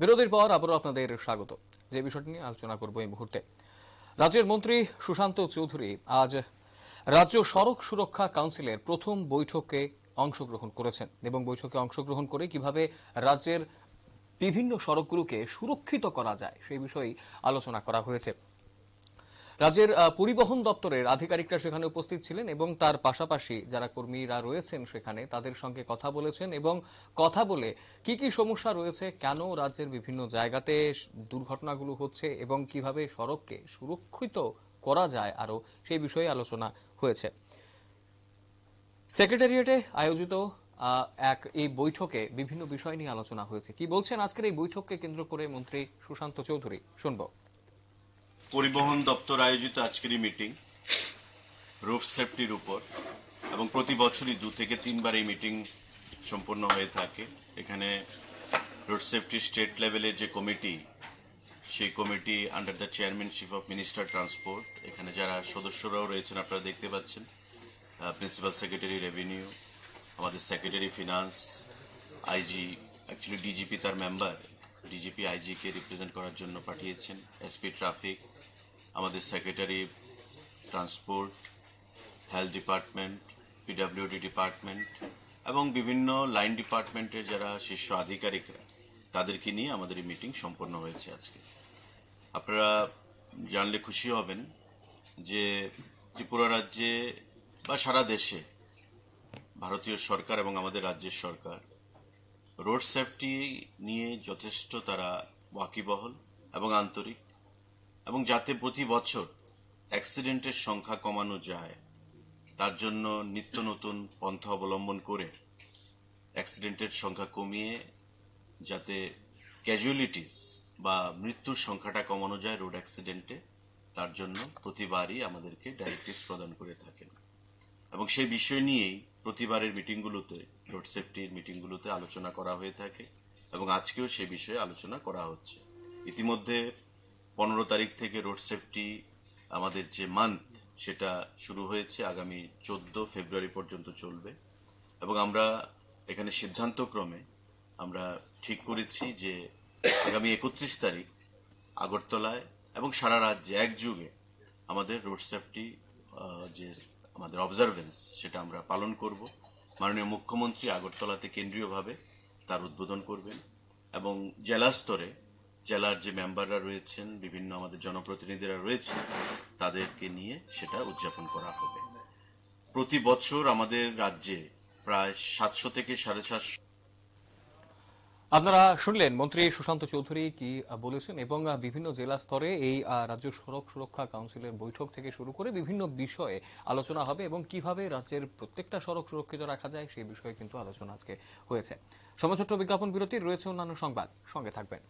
বিরতির পর আবারও আপনাদের স্বাগত। যে বিষয়টি নিয়ে আলোচনা করব এই মুহূর্তে। রাজ্যের মন্ত্রী সুশান্ত চৌধুরী আজ রাজ্য সড়ক সুরক্ষা কাউন্সিলের প্রথম বৈঠকে অংশগ্রহণ করেছেন এবং বৈঠকে অংশগ্রহণ করে কীভাবে রাজ্যের বিভিন্ন সড়কগুলোকে সুরক্ষিত করা যায় সেই বিষয়ে আলোচনা করা হয়েছে। রাজ্যের পরিবহন দপ্তরের আধিকারিকরা সেখানে উপস্থিত ছিলেন এবং তার পাশাপাশি যারা কর্মীরা রয়েছেন সেখানে তাদের সঙ্গে কথা বলেছেন এবং কথা বলে কি কি সমস্যা রয়েছে, কেন রাজ্যের বিভিন্ন জায়গাতে দুর্ঘটনাগুলো হচ্ছে এবং কীভাবে সড়ককে সুরক্ষিত করা যায় আরও সেই বিষয়ে আলোচনা হয়েছে। সেক্রেটারিয়েটে আয়োজিত এক এই বৈঠকে বিভিন্ন বিষয় নিয়ে আলোচনা হয়েছে। কি বলছেন আজকের এই বৈঠককে কেন্দ্র করে মন্ত্রী সুশান্ত চৌধুরী? শুনব। পরিবহন দপ্তর আয়োজিত আজকের এই মিটিং রোড সেফটির উপর, এবং প্রতি বছরই দু থেকে তিনবার এই মিটিং সম্পন্ন হয়ে থাকে। এখানে রোড সেফটি স্টেট লেভেলের যে কমিটি, সেই committee under the chairmanship of minister transport এখানে যারা সদস্যরাও রয়েছেন আপনারা দেখতে পাচ্ছেন প্রিন্সিপাল সেক্রেটারি রেভিনিউ আমাদের secretary finance IG actually DGP তার মেম্বার ডিজিপি আইজি কে রিপ্রেজেন্ট করার জন্য পাঠিয়েছেন। এসপি ট্রাফিক আমাদের secretary transport health department PWD department এবং বিভিন্ন লাইন ডিপার্টমেন্টের যারা শীর্ষ আধিকারিকরা, তাদেরকে নিয়ে আমাদের এই মিটিং সম্পন্ন হয়েছে আজকে। আপনারা জানলে খুশি হবেন যে ত্রিপুরা রাজ্যে বা সারা দেশে ভারতীয় সরকার এবং আমাদের রাজ্যের সরকার রোড সেফটি নিয়ে যথেষ্ট তারা ওয়াকিবহল এবং আন্তরিক, এবং যাতে প্রতি বছর অ্যাক্সিডেন্টের সংখ্যা কমানো যায়, তার জন্য নিত্য নতুন পন্থা অবলম্বন করে অ্যাক্সিডেন্টের সংখ্যা কমিয়ে যাতে ক্যাজুয়ালিটিস বা মৃত্যুর সংখ্যাটা কমানো যায় রোড অ্যাক্সিডেন্টে, তার জন্য প্রতিবারই আমাদেরকে ডাইরেক্টিভস প্রদান করে থাকেন। এবং সেই বিষয় নিয়েই প্রতিবারের মিটিংগুলোতে, রোড সেফটির মিটিংগুলোতে আলোচনা করা হয়ে থাকে এবং আজকেও সে বিষয়ে আলোচনা করা হচ্ছে। ইতিমধ্যে পনেরো তারিখ থেকে রোড সেফটি আমাদের যে মান্থ, সেটা শুরু হয়েছে, আগামী চোদ্দ ফেব্রুয়ারি পর্যন্ত চলবে। এবং আমরা এখানে সিদ্ধান্তক্রমে আমরা ঠিক করেছি যে আগামী একত্রিশ তারিখ আগরতলায় এবং সারা রাজ্যে একযুগে আমাদের রোড সেফটি যে আমাদের অবজারভেন্স সেটা আমরা পালন করব। মাননীয় মুখ্যমন্ত্রী আগরতলাতে কেন্দ্রীয়ভাবে তার উদ্বোধন করবেন এবং জেলা স্তরে জেলার যে মেম্বাররা রয়েছেন, বিভিন্ন আমাদের জনপ্রতিনিধিরা রয়েছেন, তাদেরকে নিয়ে সেটা উদযাপন করা হবে। প্রতি বছর আমাদের রাজ্যে প্রায় সাতশো থেকে সাড়ে সাতশো আপনারা শুনলেন মন্ত্রী সুশান্ত চৌধুরী কি বলেছেন এবং বিভিন্ন জেলা স্তরে এই রাজ্য সড়ক সুরক্ষা কাউন্সিলের বৈঠক থেকে শুরু করে বিভিন্ন বিষয়ে আলোচনা হবে এবং কীভাবে রাজ্যের প্রত্যেকটা সড়ক সুরক্ষিত রাখা যায় সেই বিষয়ে কিন্তু আলোচনা আজকে হয়েছে। সময় ছোট্ট বিজ্ঞাপন বিরতি রয়েছে অন্যান্য সংবাদ। সঙ্গে থাকবেন।